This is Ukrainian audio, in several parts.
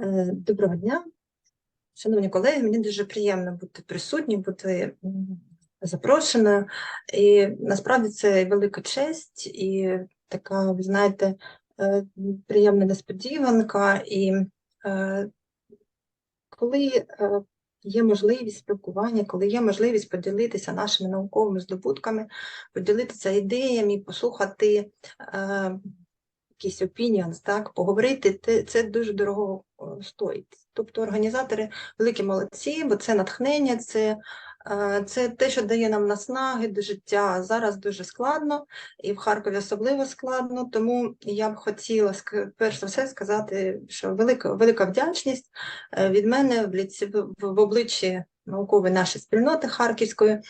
Е, Доброго дня, шановні колеги. Мені дуже приємно бути присутні, бути м, запрошеною. І насправді це велика честь і така, ви знаєте, е, приємна несподіванка. І е, коли є можливість спілкування, коли є можливість поділитися нашими науковими здобутками, поділитися ідеями, послухати. Якийсь opinions, так, поговорити, це дуже дорого е, стоїть. Тобто організатори великі молодці, бо це натхнення, це, е, це те, що дає нам наснаги до життя. Зараз дуже складно, і в Харкові особливо складно. Тому я б хотіла перш за все сказати, що велика, велика вдячність е, від мене в, обличчі наукової нашої спільноти Харківської.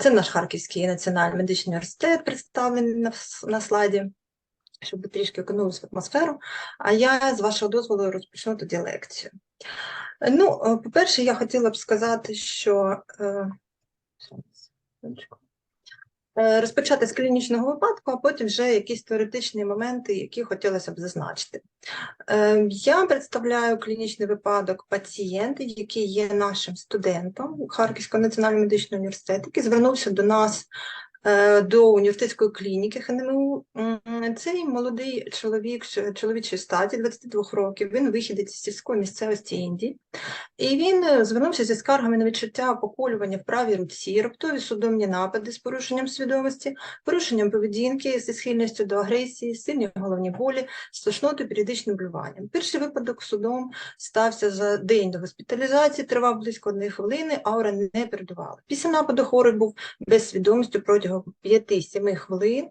Це наш Харківський національний медичний університет, представлений на слайді щоб трішки окунулись в атмосферу. А я, з вашого дозволу, розпочну тоді лекцію. Ну, е, по-перше, я хотіла б сказати, що е. Е, розпочати з клінічного випадку, а потім вже якісь теоретичні моменти, які хотілося б зазначити. Я представляю клінічний випадок пацієнта, який є нашим студентом Харківського національного медичного університету, який звернувся до нас до університетської клініки ХНМУ. Цей молодий чоловік чоловічої статі, 22 років, він вихідець з сільської місцевості Індії. І він е, звернувся зі скаргами на відчуття поколювання в правій руці, раптові судомні напади з порушенням свідомості, порушенням поведінки зі схильністю до агресії, сильні головні болі, з періодичним блюванням. Перший випадок судом стався за день до госпіталізації, тривав близько однієї хвилини, аура не передувала. Після нападу хворий був без свідомості протягом 5-7 хвилин,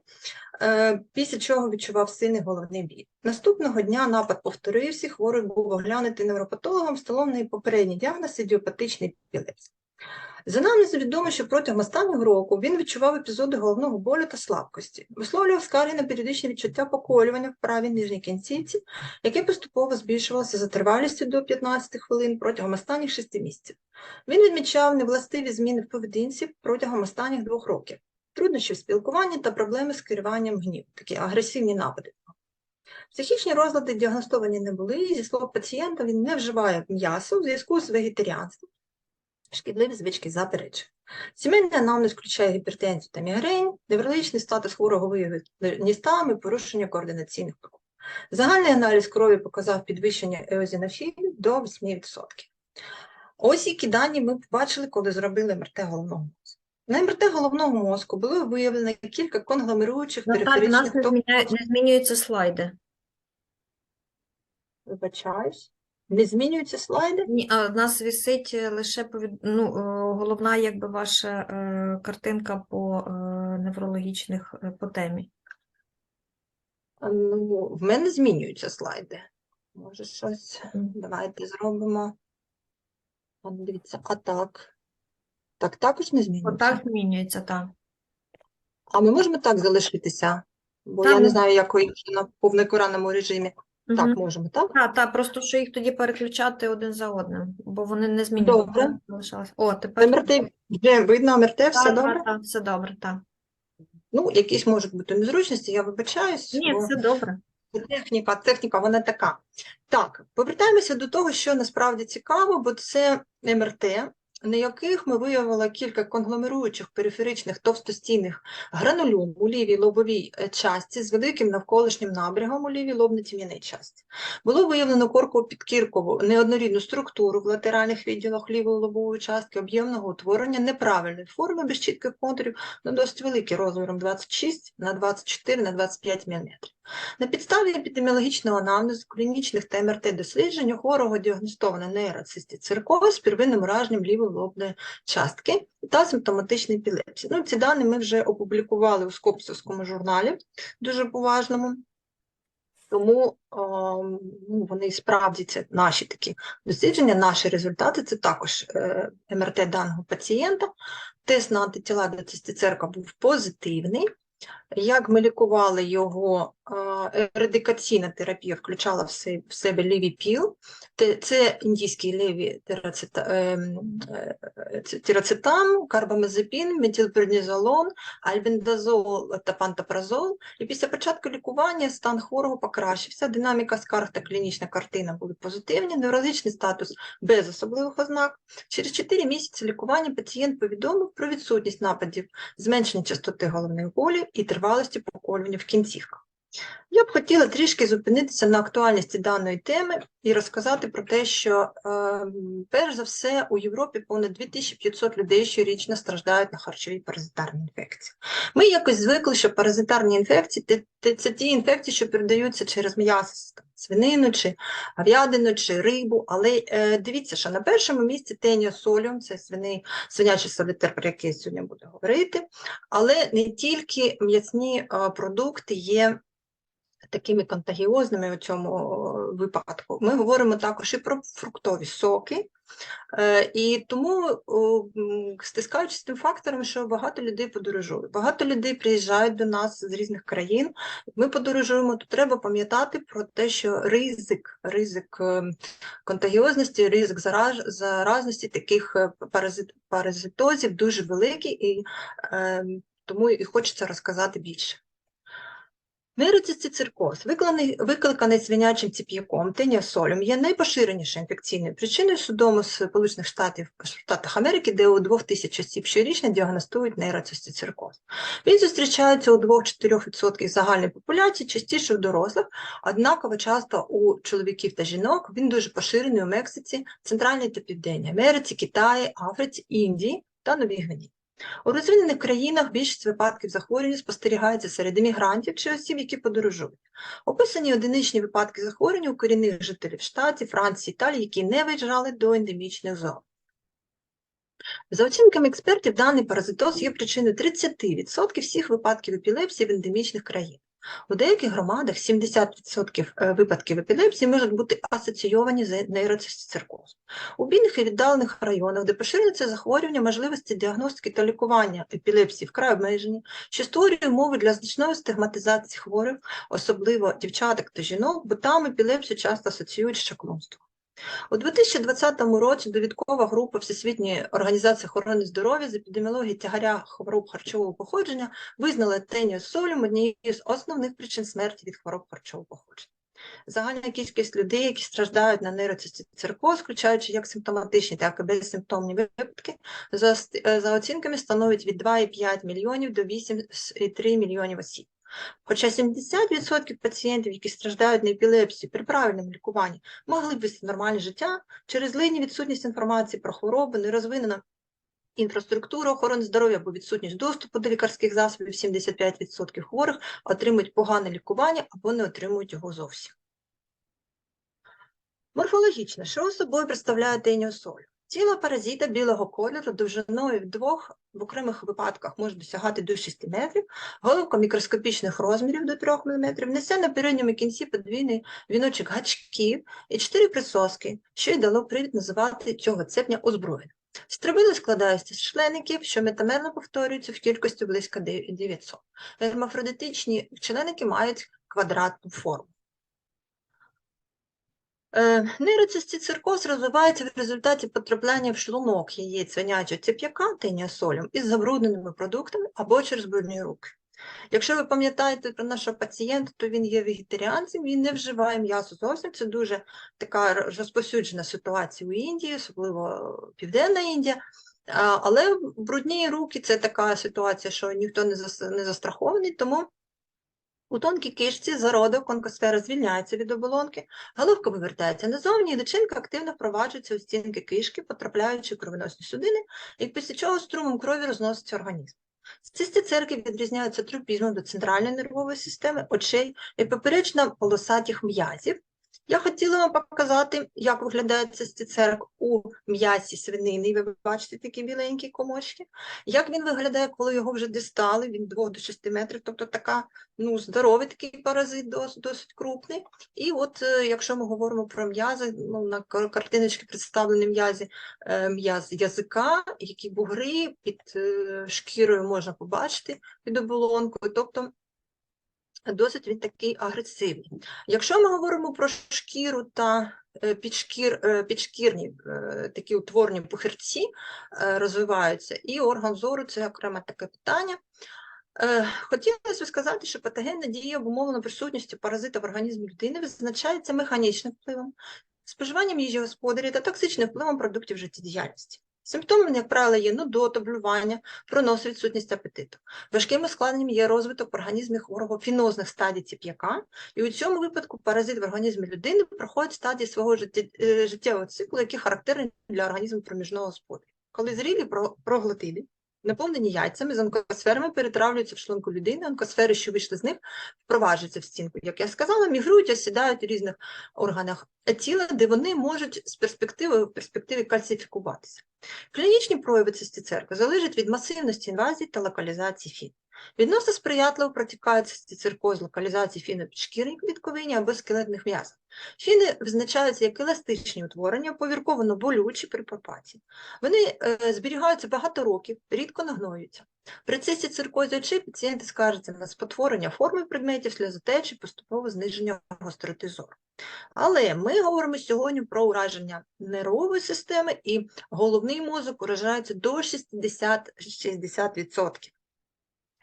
е, після чого відчував сильний головний біль. Наступного дня напад повторився, хворий був оглянутий невропатологом, встановлений попередній діагноз ідіопатичний епілепсія. За анамнезу відомо, що протягом останнього року він відчував епізоди головного болю та слабкості, висловлював скарги на періодичне відчуття поколювання в правій нижній кінцівці, яке поступово збільшувалося за тривалістю до 15 хвилин протягом останніх 6 місяців. Він відмічав невластиві зміни в поведінці протягом останніх двох років, труднощі в спілкуванні та проблеми з керуванням гнів, такі агресивні напади. Психічні розлади діагностовані не були, і, зі слов пацієнта, він не вживає м'ясо в зв'язку з вегетаріанством, шкідливі звички заперечує. Сімейний анамнез включає гіпертензію та мігрень, неврологічний статус хворого виявив ністами, порушення координаційних прав. Загальний аналіз крові показав підвищення еозінофілів до 8%. Ось які дані ми побачили, коли зробили МРТ головного. На МРТ головного мозку було виявлено кілька конгломеруючих Наталь, у периферичних нас не, змінюються слайди. Вибачаюсь. Не змінюються слайди? Ні, а в нас висить е, лише повід... ну, е, головна якби ваша е, картинка по е, неврологічних е, по темі. Ну, в мене змінюються слайди. Може, щось. Давайте зробимо. Ну, дивіться, а так. Так, також не змінюється. Отак змінюється, так. А ми можемо так залишитися? Бо Та, я не знаю, якої на повноекранному режимі. Так, можемо, так? Так, так, просто що їх тоді переключати один за одним, бо вони не змінювалися. Добре. О, тепер МРТ, вже видно МРТ, все Так, добре? так, так, все добре, так. Ну, якісь можуть бути незручності, я вибачаюсь. Ні, бо- все добре. Техніка, техніка, вона така. Так, повертаємося до того, що насправді цікаво, бо це МРТ, на яких ми виявили кілька конгломеруючих периферичних товстостійних гранулюм у лівій лобовій е, частці з великим навколишнім набрягом у лівій лобно-тім'яній частці. Було виявлено корково-підкіркову неоднорідну структуру в латеральних відділах лівої лобової частки об'ємного утворення неправильної форми без чітких контурів, ну досить великі розміром 26 на 24 на 25 мм. На підставі епідеміологічного аналізу клінічних та МРТ досліджень у хворого діагностовано нейроцистициркоз з первинним ураженням лівої лобної частки та симптоматичний епілепсії. Ну, ці дані ми вже опублікували у Скопсовському журналі, дуже поважному. Тому ну, вони справді це наші такі дослідження, наші результати. Це також е, МРТ даного пацієнта. Тест на антитіла до цистицерка був позитивний. Як ми лікували його, ерадикаційна терапія включала в себе лівіпіл, Те- це індійський ліві ем, е, тирацетам, карбамазепін, метилпреднізолон, альбендазол та пантопразол. І після початку лікування стан хворого покращився, динаміка скарг та клінічна картина були позитивні, неврологічний статус без особливих ознак. Через 4 місяці лікування пацієнт повідомив про відсутність нападів зменшення частоти головної болі і тривалості поколювання в кінцівках. Я б хотіла трішки зупинитися на актуальності даної теми і розказати про те, що е, перш за все у Європі понад 2500 людей щорічно страждають на харчові паразитарні інфекції. Ми якось звикли, що паразитарні інфекції це ті інфекції, що передаються через м'ясо, свинину чи говядину чи рибу. Але е, дивіться, що на першому місці теніосоліум, це свини, свинячий солітер, про який сьогодні буду говорити, але не тільки м'ясні е, продукти є такими контагіозними у цьому випадку. Ми говоримо також і про фруктові соки, Е, і тому, стискаючись тим фактором, що багато людей подорожують, багато людей приїжджають до нас з різних країн. Ми подорожуємо, то треба пам'ятати про те, що ризик, ризик е, контагіозності, ризик зараж, заразності таких е, паразит, паразитозів дуже великий, і тому і хочеться розказати більше. Нейроцистициркоз, викликаний, викликаний свинячим ціп'яком, теніосолем, є найпоширенішою інфекційною причиною судому з Сполучених Штатів Штатах Америки, де у 2000 осіб щорічно діагностують нейроцистициркоз. Він зустрічається у 2-4% загальної популяції, частіше у дорослих, однаково часто у чоловіків та жінок. Він дуже поширений у Мексиці, Центральній та Південній Америці, Китаї, Африці, Індії та Новій Гвінеї. У розвинених країнах більшість випадків захворювання спостерігається серед емігрантів чи осіб, які подорожують. Описані одиничні випадки захворювання у корінних жителів Штатів, Франції, Італії, які не виїжджали до ендемічних зон. За оцінками експертів, даний паразитоз є причиною 30% всіх випадків епілепсії в ендемічних країнах. У деяких громадах 70% е, випадків епілепсії можуть бути асоційовані з нейроцистициркозом. У бідних і віддалених районах, де поширюється захворювання, можливості діагностики та лікування епілепсії вкрай обмежені, що створює умови для значної стигматизації хворих, особливо дівчаток та жінок, бо там епілепсію часто асоціюють з чаклунством. У 2020 році довідкова група Всесвітньої організації охорони здоров'я з епідеміології тягаря хвороб харчового походження визнала теніосолюм однією з основних причин смерті від хвороб харчового походження. Загальна кількість людей, які страждають на нейроцистициркоз, включаючи як симптоматичні, так і безсимптомні випадки, за, е, за оцінками становить від 2,5 мільйонів до 8,3 мільйонів осіб. Хоча 70% пацієнтів, які страждають на епілепсію при правильному лікуванні, могли б вести нормальне життя, через линні відсутність інформації про хворобу, нерозвинена інфраструктура охорони здоров'я або відсутність доступу до лікарських засобів, 75% хворих отримують погане лікування або не отримують його зовсім. Морфологічно, що собою представляє теніосоль? Тіло паразита білого кольору довжиною в двох в окремих випадках може досягати до 6 метрів, головка мікроскопічних розмірів до 3 мм, несе на передньому кінці подвійний віночок гачків і 4 присоски, що й дало привід називати цього цепня озброєним. Стрибили складаються з члеників, що метамерно повторюються в кількості близько 900. Гермафродитичні членики мають квадратну форму. Е, Нейроцистициркоз розвивається в результаті потрапляння в шлунок яєць свинячого цеп'яка теніасолем із забрудненими продуктами або через брудні руки. Якщо ви пам'ятаєте про нашого пацієнта, то він є вегетаріанцем, він не вживає м'ясо зовсім. Це дуже така р- розповсюджена ситуація у Індії, особливо Південна Індія. Але брудні руки це така ситуація, що ніхто не застрахований, тому у тонкій кишці зародок конкосфера звільняється від оболонки, головка повертається назовні, і личинка активно впроваджується у стінки кишки, потрапляючи в кровоносні судини, і після чого струмом крові розноситься організм. Цисті церкви відрізняються тропізмом до центральної нервової системи, очей і поперечно полосатих м'язів, Я хотіла вам показати, як виглядає цистицерк у м'ясі свинини. Ви бачите такі біленькі комочки. Як він виглядає, коли його вже дістали, він 2 до 6 метрів, тобто така, ну, здоровий такий паразит, досить, досить крупний. І от е, якщо ми говоримо про м'язи, ну, на кар- картиночці представлені м'язі, е, м'яз язика, які бугри під е, шкірою можна побачити, під оболонкою, тобто досить він такий агресивний. Якщо ми говоримо про шкіру та е, підшкір, е, підшкірні е, такі утворені пухирці розвиваються, і орган зору це окреме таке питання. Хотілося б сказати, що патогенна дія обумовлена присутністю паразита в організмі людини визначається механічним впливом, споживанням їжі господаря та токсичним впливом продуктів життєдіяльності. Симптомами, як правило, є нудота, блювання, пронос, відсутність апетиту. Важким ускладненням є розвиток в організмі хворого фінозних стадій ціп'яка, і у цьому випадку паразит в організмі людини проходить стадії свого е, життєвого циклу, які характерні для організму проміжного господаря. Коли зрілі про- проглотиди, наповнені яйцями з онкосферами перетравлюються в шлунку людини, онкосфери, що вийшли з них, впроваджуються в стінку. Як я сказала, мігрують, осідають у різних органах тіла, де вони можуть з перспективи в перспективі кальцифікуватися. Клінічні прояви цистицерки залежать від масивності інвазій та локалізації фін. Відносно сприятливо протікає цистицеркоз локалізації фіни підшкірних клітковині або скелетних м'язів. Фіни визначаються як еластичні утворення, повірковано болючі при попаті. Вони е, зберігаються багато років, рідко нагноюються. При цистицеркозі очей пацієнти скаржаться на спотворення форми предметів, сльозотечі, поступове зниження гостроти зору. Але ми говоримо сьогодні про ураження нервової системи, і головний мозок уражається до 60-60%.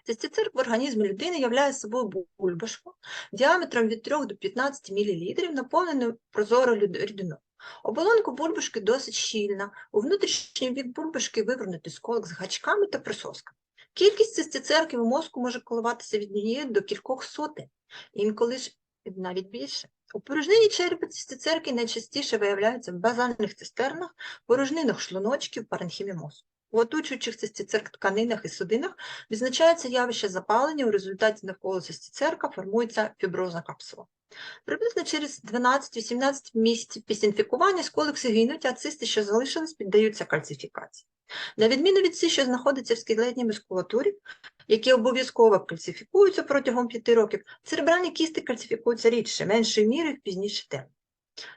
Цистицерк в організмі людини являє собою бульбашку діаметром від 3 до 15 мл, наповненою прозорою рідиною. Оболонка бульбашки досить щільна, у внутрішній бік бульбашки вивернутий сколок з гачками та присосками. Кількість цистицерків у мозку може коливатися від однієї до кількох сотень, інколи ж навіть більше. У порожнині черепа цистицерки найчастіше виявляються в базальних цистернах, порожнинах шлуночків, паренхімі мозку. У оточуючих цистицерк тканинах і судинах відзначається явище запалення, у результаті навколо цистицерка формується фіброзна капсула. Приблизно через 12-18 місяців після інфікування сколикси гинуть, а цисти, що залишились, піддаються кальцифікації. На відміну від цих, що знаходяться в скелетній мускулатурі, які обов'язково кальцифікуються протягом 5 років, церебральні кісти кальцифікуються рідше, меншою мірою в пізніші терміни.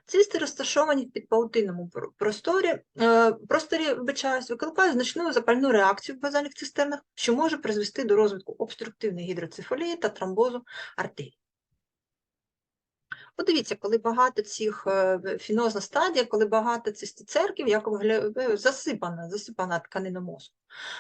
Цисти, розташовані в підпаутинному просторі, е, просторі вибачаюсь, викликають значну запальну реакцію в базальних цистернах, що може призвести до розвитку обструктивної гідроцефалії та тромбозу артерій. Подивіться, коли багато цих е, фінозна стадія, коли багато цистицерків, як виглядає засипана, засипана тканина мозку.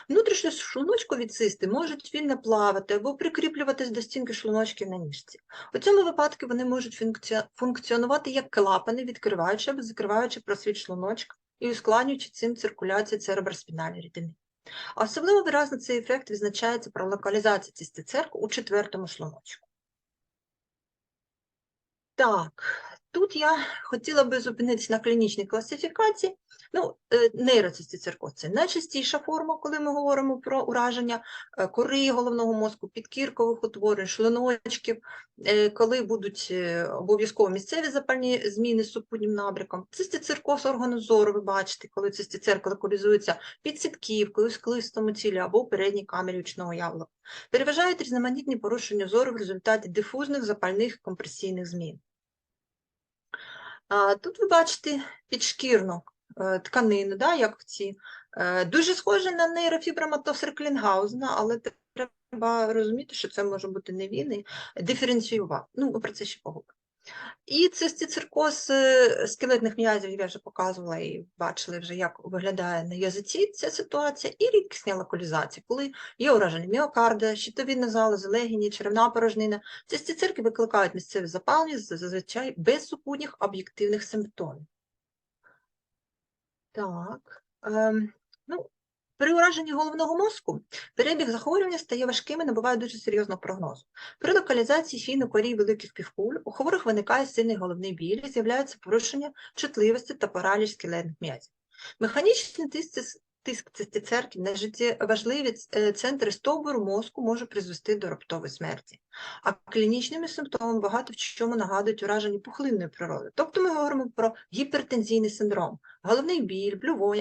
Внутрішньо шлуночкові цисти можуть вільно плавати або прикріплюватись до стінки шлуночків на ніжці. У цьому випадку вони можуть функці- функціонувати як клапани, відкриваючи або закриваючи просвіт шлуночка і ускладнюючи цим циркуляцію цереброспінальної рідини. Особливо виразно цей ефект відзначається про локалізацію цистицерку у четвертому шлуночку. Так, тут я хотіла би зупинитися на клінічній класифікації. Ну, е, нейроцистицеркоз – це найчастіша форма, коли ми говоримо про ураження е, кори головного мозку, підкіркових утворень, шлуночків, е, коли будуть обов'язково місцеві запальні зміни з супутнім набряком. Цистицеркоз органу зору, ви бачите, коли цистицерка локалізується під сітківкою, склистому тілі або передній камері очного яблука. Переважають різноманітні порушення зору в результаті дифузних запальних компресійних змін. Тут ви бачите підшкірну е, тканину, да, як в ці. Е, Дуже схоже на нейрофіброматоз Клінгаузена, але треба розуміти, що це може бути не він, і диференціювати. Ну, про це ще поговоримо. І цистицеркоз е, скелетних м'язів я вже показувала і бачили вже, як виглядає на язиці ця ситуація, і рідкісна локалізація, коли є ураження міокарда, щитовідна залоза, легені, черевна порожнина. Цистицерки викликають місцеві запалення зазвичай без супутніх об'єктивних симптомів. Так. Ем, ну, при ураженні головного мозку перебіг захворювання стає важким і набуває дуже серйозного прогнозу. При локалізації фіну корій великих півкуль у хворих виникає сильний головний біль, і з'являється порушення чутливості та параліч скелетних м'язів. Механічний тиск тиск цистицерків на життєважливі е, центри стовбуру мозку може призвести до раптової смерті. А клінічними симптомами багато в чому нагадують ураження пухлинної природи. Тобто ми говоримо про гіпертензійний синдром, головний біль,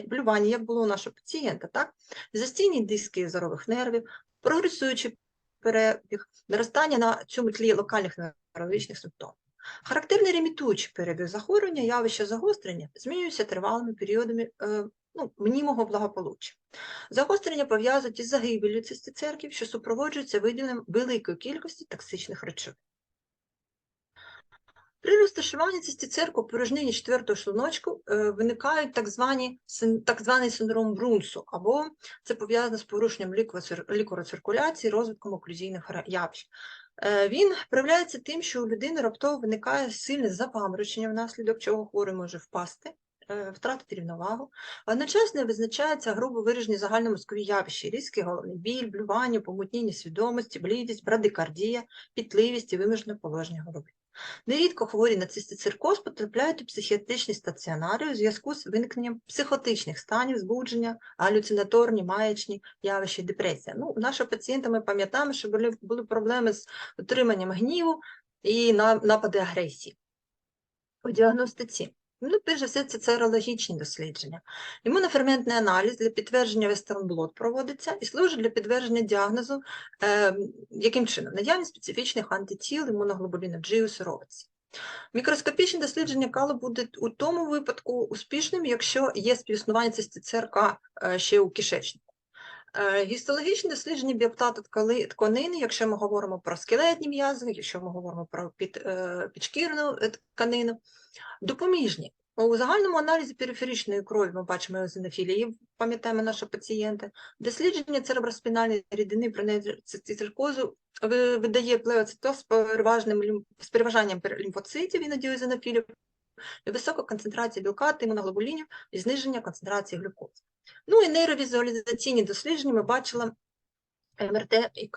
блювання, як було у нашого пацієнта, так? застійні диски зорових нервів, прогресуючий перебіг, наростання на цьому тлі локальних неврологічних симптомів. Характерний ремітуючий перебіг захворювання, явище загострення змінюються тривалими періодами е, ну, мнімого благополуччя. Загострення пов'язують із загибеллю цистицерків, що супроводжується виділенням великої кількості токсичних речовин. При розташуванні цистицерку в порожнині четвертого шлуночку е, виникають так, так званий синдром Брунсу, або це пов'язано з порушенням ліквороциркуляції, розвитком оклюзійних явищ. Е, Він проявляється тим, що у людини раптово виникає сильне запаморочення, внаслідок чого хворий може впасти, втратити рівновагу. Одночасно визначаються грубо виражені загальномозкові явища, різкий головний біль, блювання, помутніння свідомості, блідість, брадикардія, пітливість і вимушене положення голови. Нерідко хворі на цистициркоз потрапляють у психіатричні стаціонари у зв'язку з виникненням психотичних станів, збудження, галюцинаторні, маячні явища, депресія. Ну, у нашого пацієнта ми пам'ятаємо, що були, були проблеми з отриманням гніву і напади агресії. У діагностиці. Ну, перш за все, це серологічні дослідження. Імуноферментний аналіз для підтвердження вестернблот проводиться і служить для підтвердження діагнозу, е, яким чином? Наявність специфічних антитіл імуноглобуліну G у сировиці. Мікроскопічне дослідження калу буде у тому випадку успішним, якщо є співіснування цистицерка е, ще у кишечнику. Е, Гістологічне дослідження біоптату тканини, якщо ми говоримо про скелетні м'язи, якщо ми говоримо про під, е, підшкірну е, тканину, допоміжні. У загальному аналізі периферичної крові ми бачимо езонофілії, пам'ятаємо нашого пацієнта. Дослідження цереброспінальної рідини при циркозу видає плеоцитоз з переважанням лімфоцитів, іноді езонофілів, і висока концентрація білка та імуноглобулінів і зниження концентрації глюкози. Ну і нейровізуалізаційні дослідження ми бачили МРТ і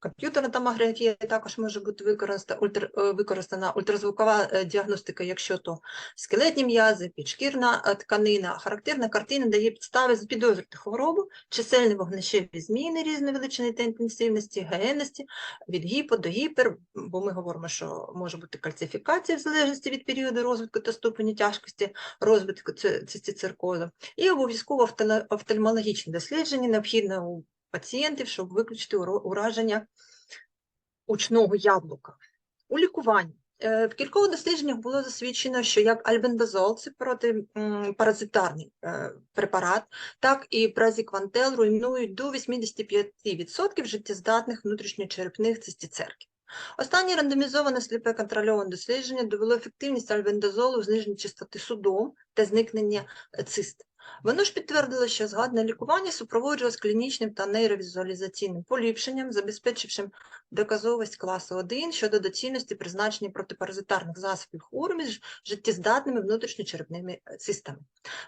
комп'ютерна томографія також може бути використана, ультра, е, використана ультразвукова е, діагностика, якщо то скелетні м'язи, підшкірна е, тканина. Характерна картина дає підстави підозрювати хворобу, чисельні вогнищеві зміни різної величини та інтенсивності, генності, від гіпо до гіпер, бо ми говоримо, що може бути кальцифікація в залежності від періоду розвитку та ступені тяжкості розвитку ци- цистицеркозу. І обов'язково офтальмологічне дослідження необхідне у пацієнтів, щоб виключити ураження учного яблука. У лікуванні. Е, В кількох дослідженнях було засвідчено, що як альбендазол, це протипаразитарний е, препарат, так і празіквантел руйнують до 85% життєздатних внутрішньочерепних цистицерків. Останнє рандомізоване сліпе контрольоване дослідження довело ефективність альбендазолу в зниженні частоти судом та зникнення е, цисту. Воно ж підтвердило, що згадане лікування супроводжувалось клінічним та нейровізуалізаційним поліпшенням, забезпечивши доказовість класу 1 щодо доцільності призначення протипаразитарних засобів хворими з життєздатними внутрішньочерепними е, цистами.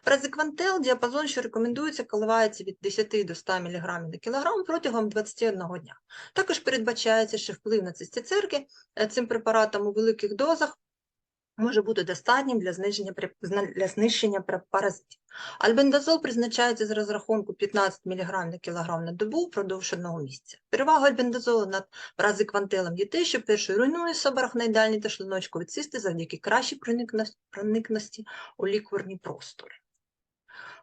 Празиквантел, діапазон, що рекомендується, коливається від 10 до 100 мг на кілограм протягом 21 дня. Також передбачається, що вплив на цистицерки е, цим препаратом у великих дозах може бути достатнім для зниження, при- для знищення паразитів. Альбендазол призначається з розрахунку 15 мг на кілограм на добу впродовж одного місяця. Перевага альбендазолу над празиквантелем є те, що перший руйнує сабарахноїдальні та шлуночкові цисти завдяки кращій проникності у лікварні простори.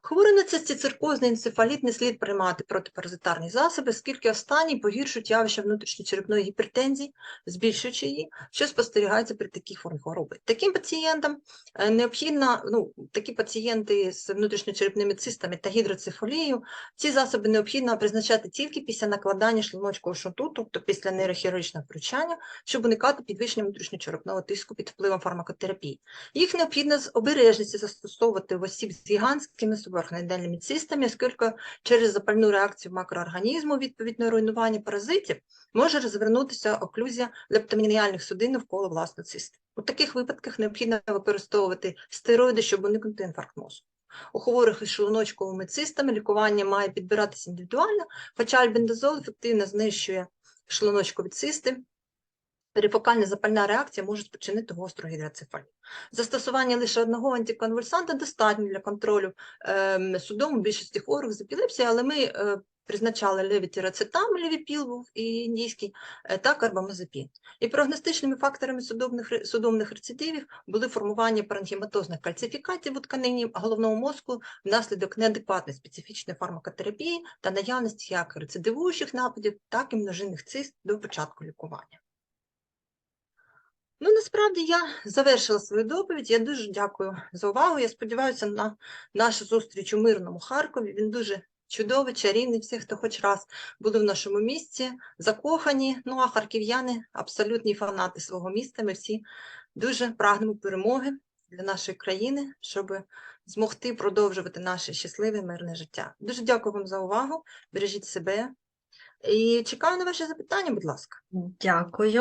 Хворий на цистицеркозний енцефаліт не слід приймати протипаразитарні засоби, оскільки останні погіршують явище внутрішньочерепної гіпертензії, збільшуючи її, що спостерігається при такій формі хвороби. Таким пацієнтам е, необхідно, ну, такі пацієнти з внутрішньочерепними цистами та гідроцефалією, ці засоби необхідно призначати тільки після накладання шлуночкового шунту, тобто після нейрохірургічного втручання, щоб уникати підвищення внутрішньочерепного тиску під впливом фармакотерапії. Їх необхідно з обережністю застосовувати в осіб з гігантськими субарахноїдальними цистами, оскільки через запальну реакцію макроорганізму відповідно руйнування паразитів може розвернутися оклюзія лептомініальних судин навколо власної цисти. У таких випадках необхідно використовувати стероїди, щоб уникнути інфаркт мозку. У хворих із шлуночковими цистами лікування має підбиратися індивідуально, хоча альбендазол ефективно знищує шлуночкові цисти Перифокальна запальна реакція може спричинити гостру гідроцефалію. Застосування лише одного антиконвульсанта достатньо для контролю ем, судом у більшості хворих з епілепсією, але ми е, призначали левітірацетам, левіпіл був і індійський, е, та карбамазепін. І прогностичними факторами судомних, судомних рецидивів були формування паранхематозних кальцифікацій в тканині головного мозку внаслідок неадекватної специфічної фармакотерапії та наявності як рецидивуючих нападів, так і множинних цист до початку лікування. Ну, насправді я завершила свою доповідь. Я дуже дякую за увагу. Я сподіваюся на нашу зустріч у мирному Харкові. Він дуже чудовий, чарівний. Всі, хто хоч раз були в нашому місті, закохані. Ну а харків'яни абсолютні фанати свого міста. Ми всі дуже прагнемо перемоги для нашої країни, щоб змогти продовжувати наше щасливе мирне життя. Дуже дякую вам за увагу. Бережіть себе і чекаю на ваші запитання, будь ласка. Дякую.